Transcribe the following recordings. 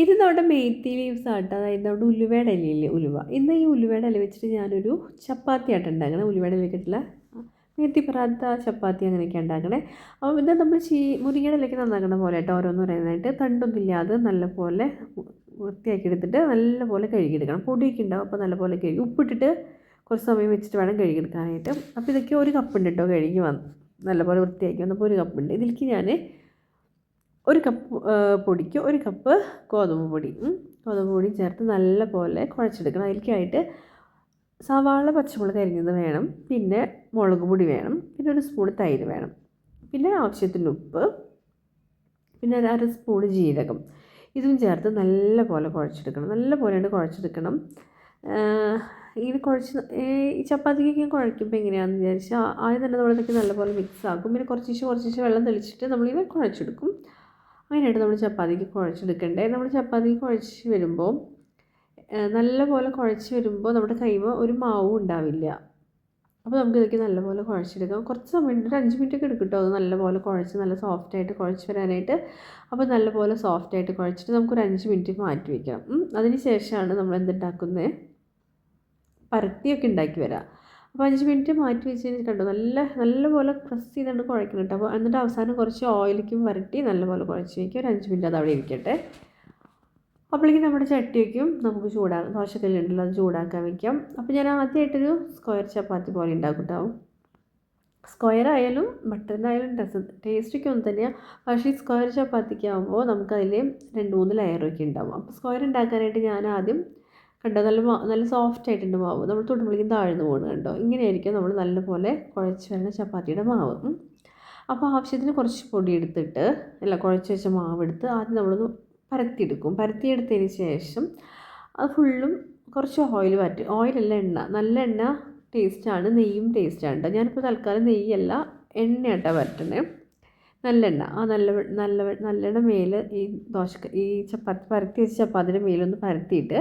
ഇത് നമ്മുടെ മേത്തി ലീവ്സ് ആട്ടോ. അതായത് നമ്മുടെ ഉലുവയുടെ ഇലയില്ലേ ഉലുവ. ഇന്ന് ഈ ഉലുവയുടെ ഇല വെച്ചിട്ട് ഞാനൊരു ചപ്പാത്തി ആയിട്ട് ഉണ്ടാക്കണേ. ഉലുവയുടെ ഇല വെച്ചിട്ടുള്ള മേത്തി പറാത്ത ചപ്പാത്തി അങ്ങനെയൊക്കെ ഉണ്ടാക്കണേ. അപ്പോൾ ഇത് നമ്മൾ ചീ മുരിങ്ങയുടെ ഇലയ്ക്ക് നന്നാക്കണ പോലെ കേട്ടോ ഓരോന്ന് പറയാനായിട്ട് തണ്ടൊന്നും ഇല്ലാതെ നല്ലപോലെ വൃത്തിയാക്കി എടുത്തിട്ട് നല്ലപോലെ കഴുകിയെടുക്കണം. പൊടിയൊക്കെ ഉണ്ടാവും അപ്പോൾ നല്ലപോലെ കഴുകി ഉപ്പിട്ടിട്ട് കുറച്ച് സമയം വെച്ചിട്ട് വേണം കഴുകിയെടുക്കാനായിട്ട്. അപ്പോൾ ഇതൊക്കെ ഒരു കപ്പുണ്ട് കേട്ടോ കഴുകി വന്ന് നല്ലപോലെ വൃത്തിയാക്കി വന്നപ്പോൾ ഒരു കപ്പുണ്ട്. ഇതിലേക്ക് ഞാൻ ഒരു കപ്പ് പൊടിക്ക് ഒരു കപ്പ് ഗോതമ്പ് പൊടി. ഗോതമ്പ് പൊടി ചേർത്ത് നല്ല പോലെ കുഴച്ചെടുക്കണം. അതിലേക്കായിട്ട് സവാള പച്ചമുളക് അരിഞ്ഞത് വേണം. പിന്നെ മുളക് പൊടി വേണം. പിന്നെ ഒരു സ്പൂൺ തൈര് വേണം. പിന്നെ ആവശ്യത്തിന് ഉപ്പ്. പിന്നെ ഒരു അര സ്പൂൺ ജീരകം. ഇതും ചേർത്ത് നല്ല പോലെ കുഴച്ചെടുക്കണം. നല്ല പോലെ കുഴച്ചെടുക്കണം ഇങ്ങനെ കുഴച്ച് ഈ ചപ്പാത്തിക്കൊക്കെ കുഴയ്ക്കുമ്പോൾ എങ്ങനെയാണെന്ന് വിചാരിച്ചാൽ ആദ്യം തന്നെ നമ്മളിതൊക്കെ നല്ലപോലെ മിക്സ് ആക്കും. പിന്നെ കുറച്ച് കുറച്ച് വെള്ളം തെളിച്ചിട്ട് നമ്മളിങ്ങനെ കുഴച്ചെടുക്കും. അങ്ങനെയായിട്ട് നമ്മൾ ചപ്പാത്തിക്ക് കുഴച്ചെടുക്കണ്ടേ. നമ്മൾ ചപ്പാത്തിക്ക് കുഴച്ച് വരുമ്പോൾ നല്ലപോലെ കുഴച്ച് വരുമ്പോൾ നമ്മുടെ കൈമ ഒരു മാവും ഉണ്ടാവില്ല. അപ്പോൾ നമുക്ക് ഇതൊക്കെ നല്ലപോലെ കുഴച്ചെടുക്കാം. കുറച്ച് സമയം ഒരു അഞ്ച് മിനിറ്റ് ഒക്കെ എടുക്കും കേട്ടോ. അത് നല്ലപോലെ കുഴച്ച് നല്ല സോഫ്റ്റായിട്ട് കുഴച്ച് വരാനായിട്ട്. അപ്പോൾ നല്ലപോലെ സോഫ്റ്റായിട്ട് കുഴച്ചിട്ട് നമുക്കൊരു അഞ്ച് മിനിറ്റ് മാറ്റി വയ്ക്കാം. അതിന് ശേഷമാണ് നമ്മൾ എന്തുണ്ടാക്കുന്നത്? പരത്തിയൊക്കെ ഉണ്ടാക്കി വരാം. അപ്പോൾ അഞ്ച് മിനിറ്റ് മാറ്റി വെച്ച് കണ്ടോ. നല്ല നല്ലപോലെ പ്രസ് ചെയ്തുകൊണ്ട് കുഴക്കണം കേട്ടോ. അപ്പോൾ എന്നിട്ട് അവസാനം കുറച്ച് ഓയിലേക്കും വരട്ടി നല്ലപോലെ കുഴച്ച് വയ്ക്കുക ഒരു അഞ്ച് മിനിറ്റ് അത് അവിടെ ഇരിക്കട്ടെ. അപ്പോഴേക്കും നമ്മുടെ ചട്ടിയൊക്കെയും നമുക്ക് ചൂടാ ദോശക്കല്ലി ഉണ്ടല്ലോ അത് ചൂടാക്കാൻ വയ്ക്കാം അപ്പോൾ ഞാൻ ആദ്യമായിട്ടൊരു സ്ക്വയർ ചപ്പാത്തി പോലെ ഉണ്ടാക്കും സ്ക്വയർ ആയാലും ബട്ടറിനായാലും ആയാലും ടേസ്റ്റൊക്കെ ഒന്ന് തന്നെയാണ് പക്ഷേ ഈ സ്ക്വയർ ചപ്പാത്തിക്ക് ആകുമ്പോൾ നമുക്കതിൽ രണ്ട് മൂന്ന് ലെയറൊക്കെ ഉണ്ടാവും. അപ്പോൾ സ്ക്വയർ ഉണ്ടാക്കാനായിട്ട് ഞാൻ ആദ്യം കണ്ടോ? നല്ല നല്ല സോഫ്റ്റ് ആയിട്ടുണ്ട് മാവ്. നമ്മൾ തൊടുമ്പോഴേക്കും താഴ്ന്നു പോകുന്നത് കണ്ടോ? ഇങ്ങനെയായിരിക്കും നമ്മൾ നല്ലപോലെ കുഴച്ച് വരുന്ന ചപ്പാത്തിയുടെ മാവ്. അപ്പോൾ ആവശ്യത്തിന് കുറച്ച് പൊടി എടുത്തിട്ട് അല്ല കുഴച്ച് വെച്ച മാവ് എടുത്ത് ആദ്യം നമ്മളൊന്ന് പരത്തിയെടുക്കും. പരത്തിയെടുത്തതിന് ശേഷം അത് ഫുള്ളും കുറച്ച് ഓയിൽ പറ്റി ഓയിലല്ല എണ്ണ. നല്ല എണ്ണ ടേസ്റ്റാണ് നെയ്യും ടേസ്റ്റാണ് ഞാനിപ്പോൾ തൽക്കാലം നെയ്യല്ല എണ്ണയാട്ടോ പരട്ടണേ നല്ലെണ്ണ ആ നല്ല നല്ല നല്ലെണ്ണ മേലെ ഈ ദോശ ഈ ചപ്പാത്തി പരത്തി വെച്ച ചപ്പാത്തിന്റെ മേലൊന്ന് പരത്തിയിട്ട്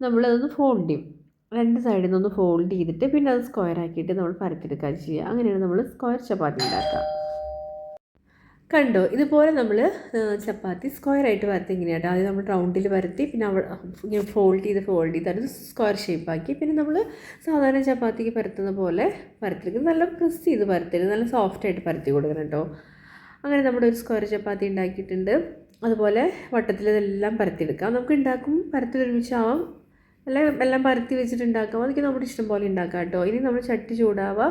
നമ്മളതൊന്ന് ഫോൾഡ് ചെയ്യും. രണ്ട് സൈഡിൽ നിന്നൊന്ന് ഫോൾഡ് ചെയ്തിട്ട് പിന്നെ അത് സ്ക്വയർ ആക്കിയിട്ട് നമ്മൾ പരത്തിയെടുക്കുക ചെയ്യുക. അങ്ങനെയാണ് നമ്മൾ സ്ക്വയർ ചപ്പാത്തി ഉണ്ടാക്കുക. കണ്ടോ? ഇതുപോലെ നമ്മൾ ചപ്പാത്തി സ്ക്വയർ ആയിട്ട് വരത്തി ഇങ്ങനെയാട്ടോ. ആദ്യം നമ്മൾ റൗണ്ടിൽ വരത്തി പിന്നെ അവൾ ഇങ്ങനെ ഫോൾഡ് ചെയ്ത് ഫോൾഡ് ചെയ്ത് അത് സ്ക്വയർ ഷേപ്പാക്കി പിന്നെ നമ്മൾ സാധാരണ ചപ്പാത്തിക്ക് പരത്തുന്ന പോലെ പരത്തിരിക്കും നല്ല പ്രസ് ചെയ്ത് പരത്തരുത് നല്ല സോഫ്റ്റായിട്ട് പരത്തി കൊടുക്കണം കേട്ടോ. അങ്ങനെ നമ്മുടെ ഒരു സ്ക്വയർ ചപ്പാത്തി ഉണ്ടാക്കിയിട്ടുണ്ട്. അതുപോലെ വട്ടത്തിൽ ഇതെല്ലാം പരത്തിയെടുക്കാം. നമുക്ക് ഉണ്ടാക്കും പരത്തിൽ എല്ലാം എല്ലാം പരത്തി വെച്ചിട്ട് ഉണ്ടാക്കാം അതൊക്കെ നമ്മുടെ ഇഷ്ടം പോലെ ഉണ്ടാക്കാം കേട്ടോ. ഇനി നമ്മൾ ചട്ടി ചൂടാവുക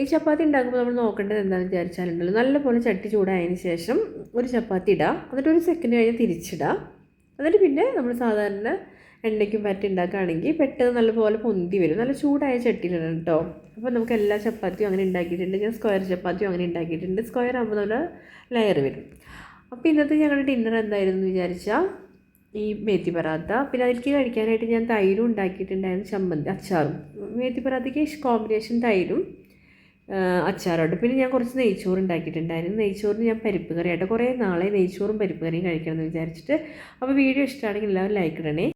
ഈ ചപ്പാത്തി ഉണ്ടാക്കുമ്പോൾ നമ്മൾ നോക്കേണ്ടത് എന്താണെന്ന് വിചാരിച്ചാലുണ്ടല്ലോ. നല്ലപോലെ ചട്ടി ചൂടായതിന് ശേഷം ഒരു ചപ്പാത്തി ഇടുക എന്നിട്ട് ഒരു സെക്കൻഡ് കഴിഞ്ഞ് തിരിച്ചിടുക എന്നിട്ട് പിന്നെ നമ്മൾ സാധാരണ എണ്ണയ്ക്കും പറ്റി ഉണ്ടാക്കുകയാണെങ്കിൽ പെട്ടെന്ന് നല്ലപോലെ പൊന്തി വരും. നല്ല ചൂടായ ചട്ടിയിലിടണം കേട്ടോ. അപ്പോൾ നമുക്ക് എല്ലാ ചപ്പാത്തിയും അങ്ങനെ ഉണ്ടാക്കിയിട്ടുണ്ട്. ഞാൻ സ്ക്വയർ ചപ്പാത്തിയും അങ്ങനെ ഉണ്ടാക്കിയിട്ടുണ്ട്. സ്ക്വയർ ആകുമ്പോൾ നല്ല ലെയർ വരും. അപ്പോൾ ഇന്നത്തെ ഞങ്ങളുടെ ഡിന്നർ എന്തായിരുന്നു എന്ന് വിചാരിച്ചാൽ ഈ മേത്തി പറാത്ത പിന്നെ അതിലേക്ക് കഴിക്കാനായിട്ട് ഞാൻ തൈരും ഉണ്ടാക്കിയിട്ടുണ്ടായിരുന്നു ചമ്മന്തി അച്ചാറും. മേത്തി പറാത്തയ്ക്ക് കോമ്പിനേഷൻ തൈരും അച്ചാറുണ്ട് പിന്നെ ഞാൻ കുറച്ച് നെയ്ച്ചോറ് ഉണ്ടാക്കിയിട്ടുണ്ടായിരുന്നു. നെയ്ച്ചോറിന് ഞാൻ പരിപ്പ് കറി ആയിട്ട് കുറേ നാളെ നെയ്ച്ചോറും പരിപ്പ് കറിയും കഴിക്കണം എന്ന് വിചാരിച്ചിട്ട്. അപ്പോൾ വീഡിയോ ഇഷ്ടമാണെങ്കിൽ എല്ലാവരും ലൈക്ക് ഇടണേ.